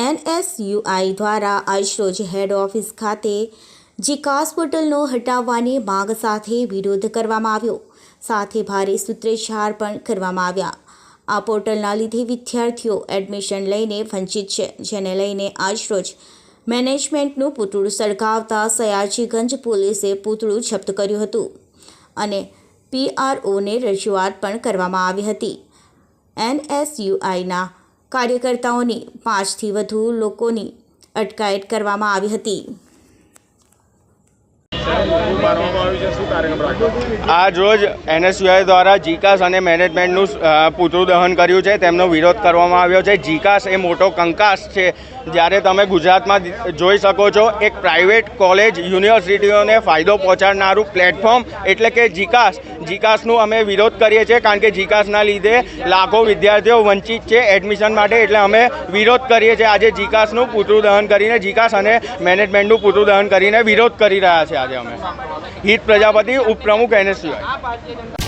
NSUI દ્વારા આજરોજ હેડ office ખાતે જીકાસ પોર્ટલનો હટાવવાની માંગ સાથે વિરોધ કરવામાં આવ્યો. સાથે ભારે સૂત્રોચ્ચાર પણ કરવામાં આવ્યા. આ પોર્ટલના લીધે વિદ્યાર્થીઓ એડમિશન લઈને વંચિત છે, જેને લઈને આજરોજ મેનેજમેન્ટનું પૂતળું સળગાવતા સયાજીગંજ પોલીસે પૂતળું જપ્ત કર્યું હતું અને પીઆરઓને રજૂઆત પણ કરવામાં આવી હતી. એનએસયુઆઈના કાર્યકર્તાઓની પાંચથી વધુ લોકોની અટકાયત કરવામાં આવી હતી. આજ રોજ એનએસયુઆઈ દ્વારા જીકાસ અને મેનેજમેન્ટનું પૂતળું દહન કર્યું છે. તેમનો વિરોધ કરવામાં આવ્યો છે. જીકાસ એ મોટો કંકાસ છે. જ્યારે તમે ગુજરાતમાં જોઈ શકો છો, એક પ્રાઇવેટ કોલેજ યુનિવર્સિટીઓને ફાયદો પહોંચાડનારું પ્લેટફોર્મ એટલે કે જીકાસ. જીકાસનું અમે વિરોધ કરીએ છીએ કારણ કે જીકાસના લીધે લાખો વિદ્યાર્થીઓ વંચિત છે એડમિશન માટે. એટલે અમે વિરોધ કરીએ છીએ. આજે જીકાસનું પૂતળું દહન કરીને, જીકાસ અને મેનેજમેન્ટનું પૂતળું દહન કરીને વિરોધ કરી રહ્યા છે આજે અમે. હિત પ્રજાપતિ ઉપપ્રમુખ એનએસયુઆઈ.